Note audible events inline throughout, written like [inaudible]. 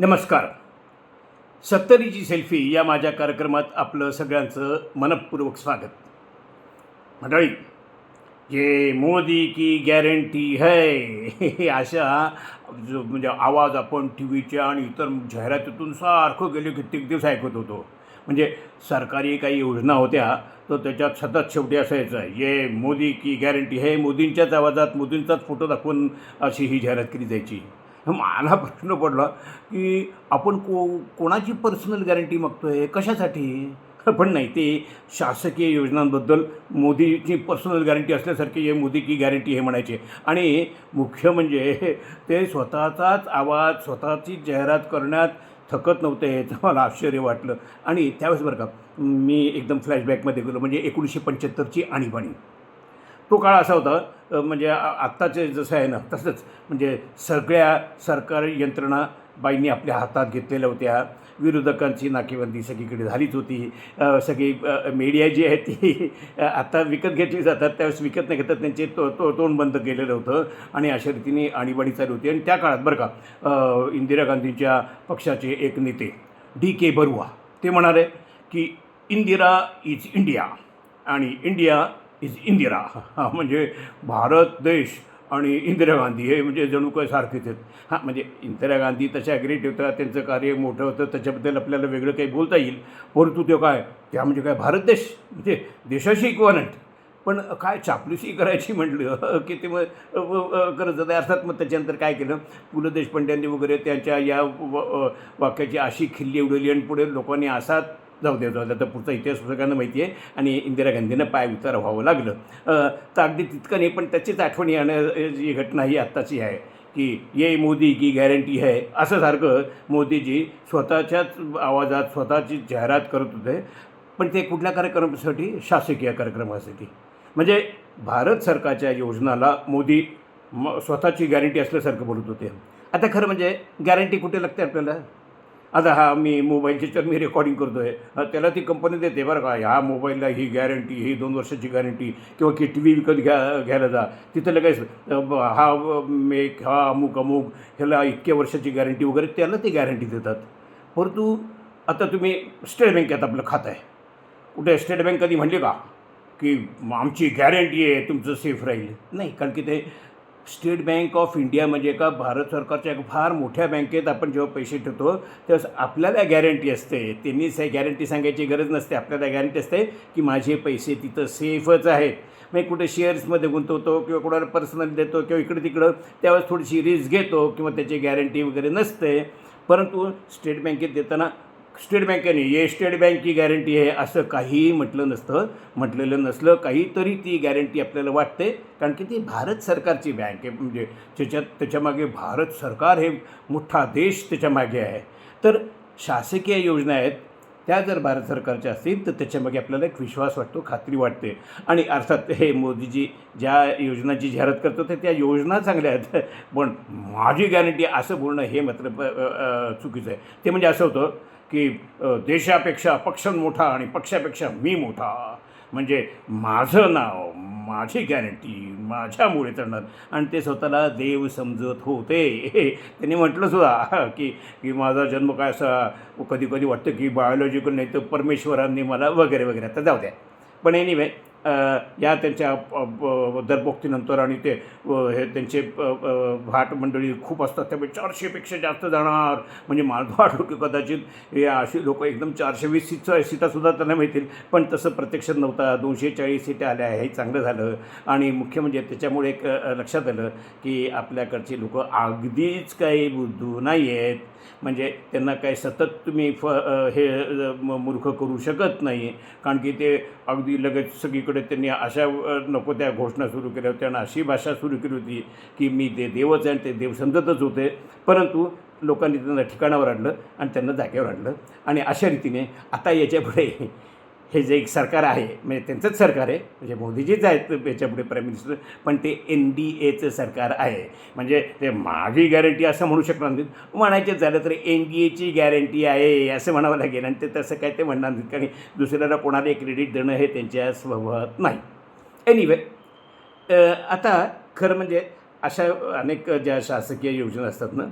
नमस्कार. सत्तरीची सेल्फी या माझ्या कार्यक्रमात आपलं सगळ्यांचं मनपूर्वक स्वागत. मंडळी ये मोदी की गॅरंटी है? [laughs] अशा जो म्हणजे आवाज आपण टी व्हीच्या आणि इतर जाहिरातीतून सारखं गेले कित्येक दिवस ऐकत होतो. म्हणजे सरकारी काही योजना होत्या तर त्याच्यात सतत शेवटी असायचं ये मोदी की गॅरंटी हे? मोदींच्याच आवाजात मोदींचाच फोटो दाखवून अशी ही जाहिरात केली जायची. मला प्रश्न पडला की आपण को कोणाची पर्सनल गॅरंटी मागतो आहे कशासाठी? पण नाही ते शासकीय योजनांबद्दल मोदीची पर्सनल गॅरंटी असल्यासारखी हे मोदी की गॅरंटी हे म्हणायचे. आणि मुख्य म्हणजे ते स्वतःचाच आवाज स्वतःची जाहिरात करण्यात थकत नव्हते ह्याचं मला आश्चर्य वाटलं. आणि त्यावेळेस बरं का मी एकदम फ्लॅशबॅकमध्ये गेलो म्हणजे एकोणीसशे पंच्याहत्तरची आणीबाणी. तो काळ असा होता म्हणजे आत्ताचे जसं आहे ना तसंच. म्हणजे सगळ्या सरकारी यंत्रणा बाईंनी आपल्या हातात घेतलेल्या होत्या. विरोधकांची नाकेबंदी सगळीकडे झालीच होती. सगळी मीडिया जी आहे ती आता विकत घेतली जातात. त्यावेळेस विकत नाही घेतात त्यांचे तो तो तोंड बंद केलेलं होतं आणि अशा रीतीने आणीबाणी चालू होती. आणि त्या काळात बरं का इंदिरा गांधींच्या पक्षाचे एक नेते डी के बरुआ ते म्हणाले की इंदिरा इज इंडिया. आणि इंडिया इज इंदिरा हा म्हणजे भारत देश आणि इंदिरा गांधी हे म्हणजे जणू काय सारखेच आहेत. हां म्हणजे इंदिरा गांधी तशा ग्रेट होत्या त्यांचं कार्य मोठं होतं त्याच्याबद्दल आपल्याला वेगळं काही बोलता येईल. परंतु ते काय त्या म्हणजे काय भारत देश म्हणजे देशाशी इक्वलंट पण काय चापलूशी करायची म्हटलं की ते मग करत जातं अर्थात मग त्याच्यानंतर काय केलं पु ल देशपांड्यांनी वगैरे त्यांच्या या व- वाक्याची अशी खिल्ली उडवली आणि पुढे लोकांनी असा जाऊ दे जाऊ तर आता पुढचा इतिहास पुस्तकांना माहिती आहे आणि इंदिरा गांधींना पाय उतार व्हावं लागलं. तर अगदी तितकं नाही पण त्याचीच आठवण येण्याची घटना ही आत्ताची आहे की ये मोदी की गॅरंटी आहे असं सारखं मोदीजी स्वतःच्याच आवाजात स्वतःची जाहिरात करत होते. पण ते कुठल्या कार्यक्रमासाठी? शासकीय कार्यक्रमासाठी. म्हणजे भारत सरकारच्या योजनाला मोदी म स्वतःची गॅरंटी असल्यासारखं बोलत होते. आता खरं म्हणजे गॅरंटी कुठे लागते आपल्याला? आता हा मी मोबाईलच्याच्यावर मी रेकॉर्डिंग करतो आहे त्याला ती कंपनी देते बरं का. ह्या मोबाईलला ही गॅरंटी ही दोन वर्षाची गॅरंटी किंवा की टी व्ही विकत घ्या घ्यायला जा. तिथं लगेच हा ब- मेक हा अमुक अमुक ह्याला इतक्या वर्षाची गॅरंटी वगैरे त्याला ते गॅरंटी देतात. परंतु आता तुम्ही स्टेट बँकेत आपलं खातं आहे कुठे स्टेट बँक कधी म्हणली का? की आमची गॅरंटी आहे तुमचं सेफ राहील. नाही कारण की ते स्टेट बँक ऑफ इंडिया म्हणजे का भारत सरकारच्या एक फार मोठ्या बँकेत आपण जेव्हा पैसे ठेवतो तेव्हा आपल्याला गॅरंटी असते. त्यांनी गॅरंटी सांगायची गरज नसते. आपल्याला गॅरंटी असते की माझे पैसे तिथं सेफच आहेत. मग कुठे शेअर्समध्ये गुंतवतो किंवा कुणाला पर्सनल देतो किंवा इकडं तिकडं त्यावेळेस थोडीशी रिस्क घेतो किंवा त्याची गॅरंटी वगैरे नसते. परंतु स्टेट बँकेत देताना स्टेट बँकेने ये स्टेट बँकची गॅरंटी आहे असं काहीही म्हटलं नसतं. म्हटलेलं नसलं काहीतरी ती गॅरंटी आपल्याला वाटते. कारण की ती भारत सरकारची बँक आहे. म्हणजे त्याच्यात त्याच्यामागे भारत सरकार हे मोठा देश त्याच्यामागे आहे. तर शासकीय योजना आहेत. त्या जर भारत सरकारच्या असतील तर त्याच्यामागे आपल्याला एक विश्वास वाटतो खात्री वाटते. आणि अर्थात हे मोदीजी ज्या योजनाची जाहिरात करतो ते त्या योजना चांगल्या आहेत. पण माझी गॅरंटी असं बोलणं हे मात्र चुकीचं आहे. ते म्हणजे असं होतं की देशापेक्षा पक्ष मोठा आणि पक्षापेक्षा मी मोठा. म्हणजे माझं नाव माझी गॅरंटी माझ्यामुळे चढणार आणि ते स्वतःला देव समजत होते. [laughs] त्यांनी म्हटलं सुद्धा की की माझा जन्म काय असा कधी कधी वाटतं की बायोलॉजिकल नाही तर परमेश्वरांनी मला वगैरे वगैरे आता जाऊ द्या. पण एनिवे या त्यांच्या अ, दरपोक्तीनंतर आणि ते हे त्यांचे भाट मंडळी खूप असतात. त्यामुळे चारशेपेक्षा जास्त जाणार. म्हणजे माझं लोक कदाचित हे अशी लोक एकदम चारशे वीस सीटचं सीटासुद्धा त्यांना मिळतील. पण तसं प्रत्यक्षात नव्हता. दोनशे चाळीस सीटा आल्या. हे चांगलं झालं. आणि मुख्य म्हणजे त्याच्यामुळे एक लक्षात आलं की आपल्याकडचे लोक अगदीच काही बुद्धू नाही आहेत म्हणजे त्यांना काय सतत तुम्ही फ हे म- मूर्ख करू शकत नाही. कारण की ते अगदी लगेच सगळीकडे त्यांनी अशा नको त्या घोषणा सुरू केल्या होत्या आणि अशी भाषा सुरू केली होती की मी ते देवच आहे आणि ते देव समजतच होते. परंतु लोकांनी त्यांना ठिकाणावर आणलं आणि त्यांना जागेवर आणलं. आणि अशा रीतीने आता याच्यापुढे हे जे एक सरकार आहे म्हणजे त्यांचंच सरकार आहे म्हणजे मोदीजीच आहेत याच्यापुढे प्राईम मिनिस्टर पण ते एन डी एचं सरकार आहे. म्हणजे ते माझी गॅरंटी असं म्हणू शकणार नाहीत. म्हणायचं झालं तर एन डी एची गॅरंटी आहे असं म्हणावं लागेल. आणि ते तसं काय ते म्हणणार नाहीत कारण दुसऱ्याला कोणाला क्रेडिट देणं हे त्यांच्या स्वभावात नाही. एनिवे आता खरं म्हणजे अशा अनेक ज्या शासकीय योजना असतात ना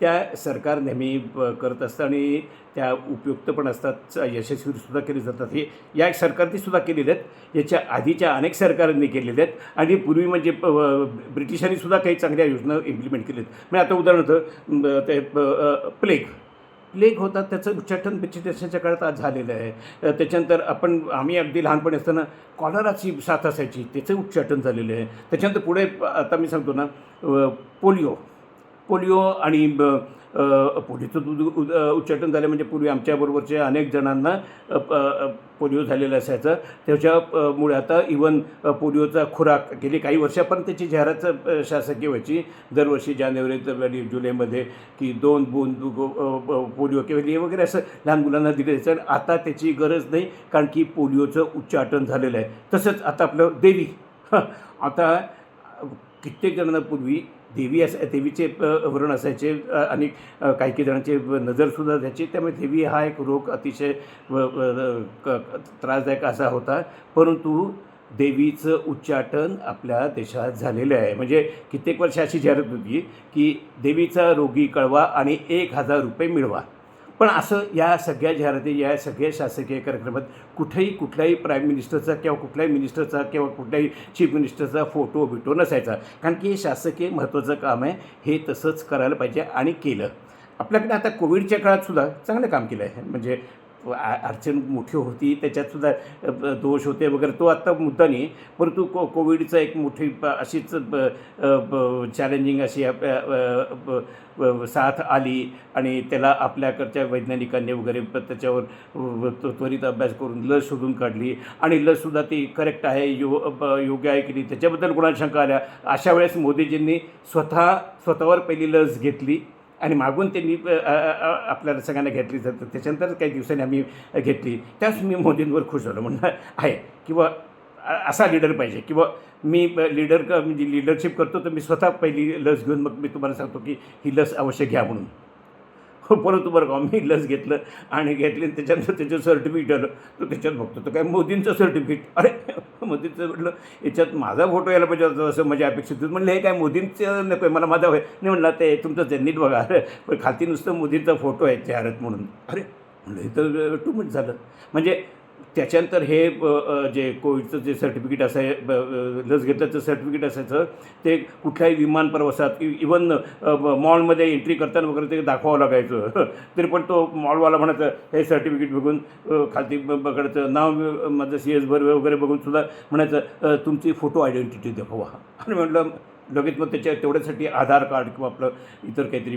त्या सरकार नेहमी करत असतं आणि त्या उपयुक्त पण असतात. यशस्वीसुद्धा केली जातात. हे या सरकारने सुद्धा केलेले आहेत. याच्या आधीच्या अनेक सरकारांनी केलेले आहेत. आणि पूर्वी म्हणजे ब्रिटिशांनीसुद्धा ब्रिटिशांनी सुद्धा काही चांगल्या योजना इम्प्लिमेंट केलेत. म्हणजे आता उदाहरणार्थ ते प- प्लेग प्लेग होता त्याचं उच्चाटन ब्रिटिशांच्या काळात आज झालेलं आहे. त्याच्यानंतर आपण आम्ही अगदी लहानपणी असताना कॉलराची साथ असायची. त्याचं उच्चाटन झालेलं आहे. त्याच्यानंतर पुढे आता मी सांगतो ना पोलिओ. पोलिओ आणि ब- पोलिओचं दूध उच्चाटन झालं म्हणजे पूर्वी आमच्याबरोबरच्या अनेक जणांना पोलिओ झालेला असायचा. त्याच्यामुळे आता इवन पोलिओचा खुराक गेली काही वर्षापर्यंत त्याची जाहिरात शासकीय व्हायची. दरवर्षी जानेवारीत आणि जुलैमध्ये की दोन बूंद पोलिओ किंवा हे वगैरे असं लहान मुलांना दिलं जायचं. आणि आता त्याची गरज नाही कारण की पोलिओचं उच्चाटन झालेलं आहे. तसंच आता आपलं देवी. आता कित्येक जणांपूर्वी देवी अस देवीचे अ, व्रण असायचे आणि काही काही जणांचे नजरसुद्धा द्यायची त्यामुळे देवी हा एक रोग अतिशय क- त्रासदायक असा होता. परंतु देवीचं उच्चाटन आपल्या देशात झालेलं आहे. म्हणजे कित्येक वर्ष अशी जाहिरात होती की देवीचा रोगी कळवा आणि एक हजार रुपये मिळवा. पण असं या सगळ्या जाहिराती या सगळ्या शासकीय कार्यक्रमात कुठेही कुठल्याही प्राईम मिनिस्टरचा किंवा कुठल्याही मिनिस्टरचा किंवा कुठल्याही चीफ मिनिस्टरचा फोटो बिटो नसायचा. कारण की हे शासकीय महत्त्वाचं काम आहे. हे तसंच करायला पाहिजे आणि केलं. आपल्याकडे आता कोविडच्या काळात सुद्धा चांगलं काम केलं आहे म्हणजे अडचण मोठी होती त्याच्यातसुद्धा दोष होते वगैरे. तो आत्ता मुद्दा नाही परंतु को कोविडचं एक मोठी ब- अशीच चॅलेंजिंग अशी आप- साथ आली आणि त्याला आपल्याकडच्या वैज्ञानिकांनी वगैरे त्याच्यावर त्वरित अभ्यास करून लस शोधून काढली. आणि लससुद्धा ती करेक्ट आहे यो योग्य आहे की नाही त्याच्याबद्दल कोणाला शंका आल्या? अशा वेळेस मोदीजींनी स्वतः स्वतःवर पहिली लस घेतली. आणि मागून त्यांनी अ, आपल्याला सगळ्यांना घेतली. तर त्याच्यानंतर काही दिवसांनी आम्ही घेतली. त्याच मी मोदींवर खुश झालो. म्हणणं आहे. किंवा असा लीडर पाहिजे. किंवा मी लीडर म्हणजे लिडरशिप करतो तर मी स्वतः पहिली लस घेऊन मग मी तुम्हाला सांगतो की ही लस अवश्य घ्या म्हणून. [laughs] परंतु बरं का मी लस घेतलं आणि घेतली आणि त्याच्यानंतर त्याचं सर्टिफिकेट आलं. तर त्याच्यात बघतो तर काय मोदींचं सर्टिफिकेट अरे [laughs] मोदींचं म्हटलं याच्यात माझा फोटो यायला पाहिजे होता असं माझी अपेक्षित होती. म्हणलं हे काय मोदींचं नको आहे मला माझा होय. नाही म्हणलं ते तुमचं त्यांनीच बघा. अरे पण खालती नुसतं मोदींचा फोटो आहे चेहऱ्यात म्हणून. अरे म्हणलं हे तर टू मिनिट झालं. म्हणजे त्याच्यानंतर हे जे कोविडचं जे सर्टिफिकेट असाय ब- लस घेतल्याचं सर्टिफिकेट असायचं ते कुठल्याही विमान प्रवासात इवन मॉलमध्ये एंट्री करताना वगैरे ते दाखवावं लागायचं. [laughs] तरी पण तो मॉलवाला म्हणायचं हे सर्टिफिकेट बघून खालती बघायचं नाव माझं सी एस भर वगैरे बघून सुद्धा म्हणायचं तुमची फोटो आयडेंटिटी दाखवा. [laughs] आणि म्हटलं लगेच मग त्याच्या तेवढ्यासाठी आधार कार्ड किंवा आपलं इतर काहीतरी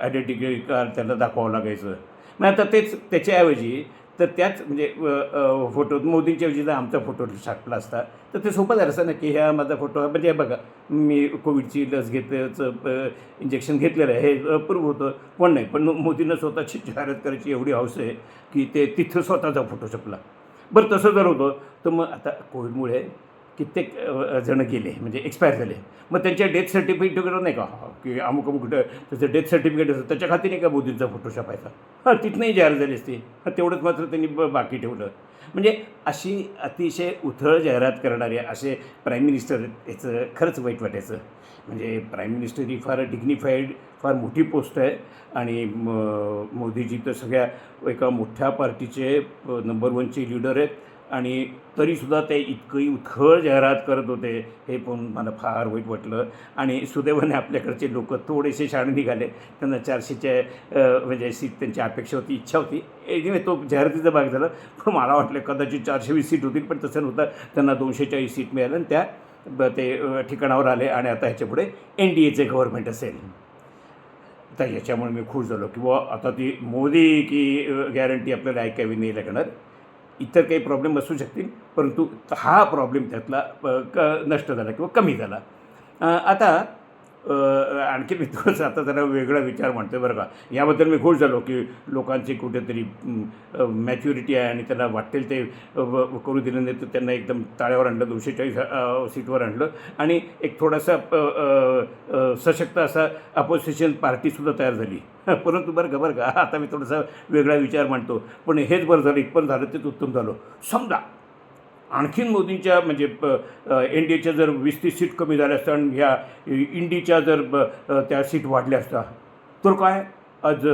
आयडेंटिटी कार्ड त्यांना दाखवावं लागायचं. मग आता तेच त्याच्याऐवजी तर त्याच म्हणजे फोटोत फोटो मोदींच्या ऐवजी जर आमचा फोटो छापला असता तर ते सोपं झालं असतं ना की ह्या माझा फोटो म्हणजे बघा मी कोविडची लस घेतल्याचं इंजेक्शन घेतलेलं आहे हे अप्रूव्ह होतं. पण नाही पण मोदींना स्वतःची जाहिरात करायची एवढी हौस आहे की ते तिथं स्वतःचा फोटो छापला. बरं तसं जर होतं तर मग आता कोविडमुळे कित्येक जणं गेले म्हणजे एक्सपायर झाले. मग त्यांच्या डेथ सर्टिफिकेट वगैरे नाही का? की अमुक अमुक कुठं त्याचं डेथ सर्टिफिकेट असतं त्याच्या खाती नाही का मोदींचा फोटो छापायचा हां तिथनंही जाहीर झाली असती. हां तेवढंच मात्र त्यांनी ब- बाकी ठेवलं. म्हणजे अशी अतिशय उथळ जाहिरात करणारे असे प्राईम मिनिस्टर याचं खरंच वाईट वाटायचं. म्हणजे प्राईम मिनिस्टर ही फार डिग्निफाईड फार मोठी पोस्ट आहे. आणि म- मोदीजी तर सगळ्या एका मोठ्या पार्टीचे नंबर वनचे लीडर आहेत. आणि तरीसुद्धा ते इतकंही उथळ जाहिरात करत होते हे पण मला फार वाईट वाटलं. आणि सुदैवाने आपल्याकडचे लोक थोडेसे शाणे निघाले. त्यांना चारशेच्या म्हणजे सीट त्यांची अपेक्षा होती इच्छा होती. एनिवे तो जाहिरातीचा भाग झाला. पण मला वाटलं कदाचित चारशे वीस सीट होतील पण तसं नव्हतं. त्यांना दोनशे चाळीस सीट मिळालं आणि त्या ब- ते ठिकाणावर आले आणि आता ह्याच्यापुढे एन डी एचे गव्हर्नमेंट असेल. तर याच्यामुळे मी खुश झालो की बुवा आता ती मोदी की गॅरंटी आपल्याला ऐकावी नाही लागणार. इतर काही प्रॉब्लेम असू शकतील परंतु हा प्रॉब्लेम त्यातला क नष्ट झाला किंवा कमी झाला. आता आणखी मी थोडंसं [laughs] आता जरा वेगळा विचार म्हणतो बरं का. याबद्दल मी खुश झालो की लोकांची कुठेतरी मॅच्युरिटी आहे आणि त्यांना वाटेल ते करू दिलं नाही तर त्यांना एकदम ताळ्यावर आणलं दोनशे चाळीस सीटवर आणलं. आणि एक थोडासा सशक्त असा अपोजिशन पार्टीसुद्धा तयार झाली. [laughs] परंतु बरं का बरं का आता मी थोडासा वेगळा विचार मांडतो. पण हेच बरं झालं इथपर्यंत झालं तेच उत्तम झालं. समजा आणखीन मोदींच्या म्हणजे एन डी एच्या जर वीस तीस सीट कमी झाल्या असत्या आणि ह्या इंडीच्या जर त्या सीट वाढल्या असत्या तर काय? आज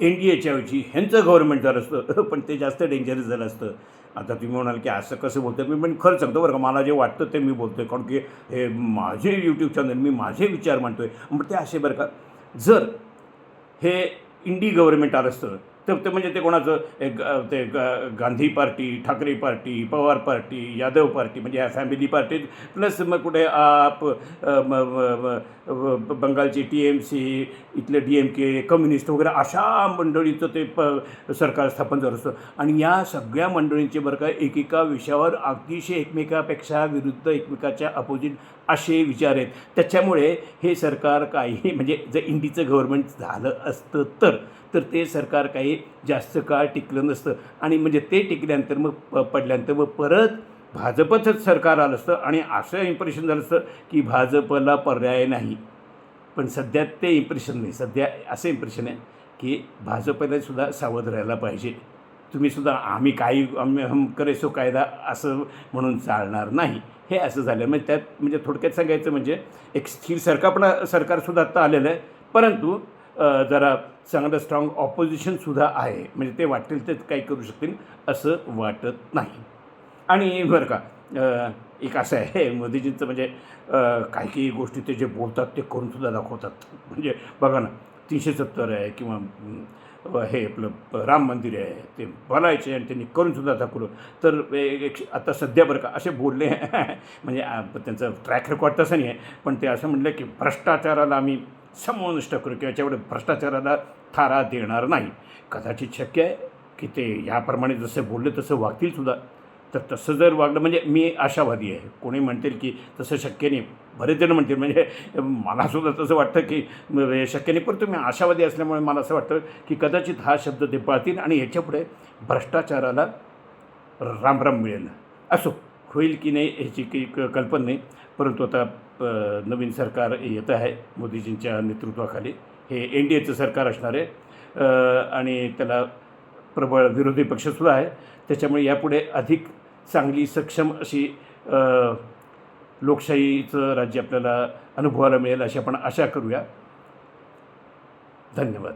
एन डी एच्या ऐवजी ह्यांचं गव्हर्नमेंट झालं असतं [laughs] पण ते जास्त डेंजरस झालं असतं. आता तुम्ही म्हणाल की असं कसं बोलतो मी पण खरं सांगतो बरं का मला जे वाटतं ते मी बोलतो आहे कारण की हे माझे यूट्यूब चॅनल मी माझे विचार मांडतो आहे मग ते असे बरं का जर हे इंडी गव्हर्नमेंट आलं असतं तर ते म्हणजे ते कोणाचं एक ते ग- Gandhi party Thackeray party Pawar party Yadav party म्हणजे ह्या फॅमिली पार्टी प्लस मग कुठे आप बंगालची टी एम सी इथले डी एम के कम्युनिस्ट वगैरे अशा मंडळीचं ते प सरकार स्थापन झालं असतं आणि या सगळ्या मंडळींचे बरं का एकेका विषयावर अतिशय एकमेकापेक्षा विरुद्ध एकमेकाच्या अपोजिट असे विचार आहेत. त्याच्यामुळे हे सरकार काही म्हणजे जर इंडीचं गव्हर्नमेंट झालं असतं तर तर ते सरकार काही जास्त काळ टिकलं नसतं. आणि म्हणजे ते टिकल्यानंतर मग प पडल्यानंतर मग परत भाजपचंच सरकार आलं असतं आणि असं इम्प्रेशन झालं असतं की भाजपला पर्याय नाही. पण सध्या ते इम्प्रेशन नाही. सध्या असं इम्प्रेशन आहे की भाजपला सुद्धा सावध राहायला पाहिजे. तुम्ही सुद्धा आम्ही काही आम्ही हम करेसो कायदा असं म्हणून चालणार नाही. हे असं झालं. म्हणजे त्यात म्हणजे थोडक्यात सांगायचं म्हणजे एक स्थिर सरकार पण सरकारसुद्धा आत्ता आलेलं आहे. परंतु जरा चांगलं स्ट्रॉंग ऑपोजिशनसुद्धा आहे. म्हणजे ते वाटेल ते काही करू शकतील असं वाटत नाही. आणि बरं का एक असं आहे मोदीजींचं म्हणजे काही काही गोष्टी ते जे बोलतात ते करूनसुद्धा दाखवतात. म्हणजे बघा ना तीनशे सत्तर आहे किंवा हे आपलं राम मंदिर आहे ते बोलायचे आणि त्यांनी करूनसुद्धा दाखवलं. तर एक आता सध्या बरं का असे बोलले [laughs] म्हणजे त्यांचं ट्रॅक रेकॉर्ड तसं नाही आहे पण ते असं म्हटलं की भ्रष्टाचाराला आम्ही समूळ करू किंवा याच्यामुळे भ्रष्टाचाराला थारा देणार नाही. कदाचित शक्य आहे की ते याप्रमाणे जसं बोलले तसं वागतील सुद्धा. तर तसं जर वागलं म्हणजे मी आशावादी आहे. कोणी म्हणतील की तसं शक्य नाही. बरेच जण म्हणतील. म्हणजे मलासुद्धा तसं वाटतं की म्हणजे शक्य नाही. परंतु मी आशावादी असल्यामुळे मला असं वाटतं की कदाचित हा शब्द ते पाळतील आणि ह्याच्यापुढे भ्रष्टाचाराला रामराम मिळेल. असो होईल की नाही ह्याची काही क- कल्पना नाही. परंतु आता नवीन सरकार येतं आहे मोदीजींच्या नेतृत्वाखाली. हे एन डी एचं सरकार असणार आहे. आणि त्याला प्रबळ विरोधी पक्षसुद्धा आहे. त्याच्यामुळे यापुढे अधिक चांगली सक्षम अशी लोकशाहीचं राज्य आपल्याला अनुभवायला मिळेल अशी आपण आशा करूया. धन्यवाद.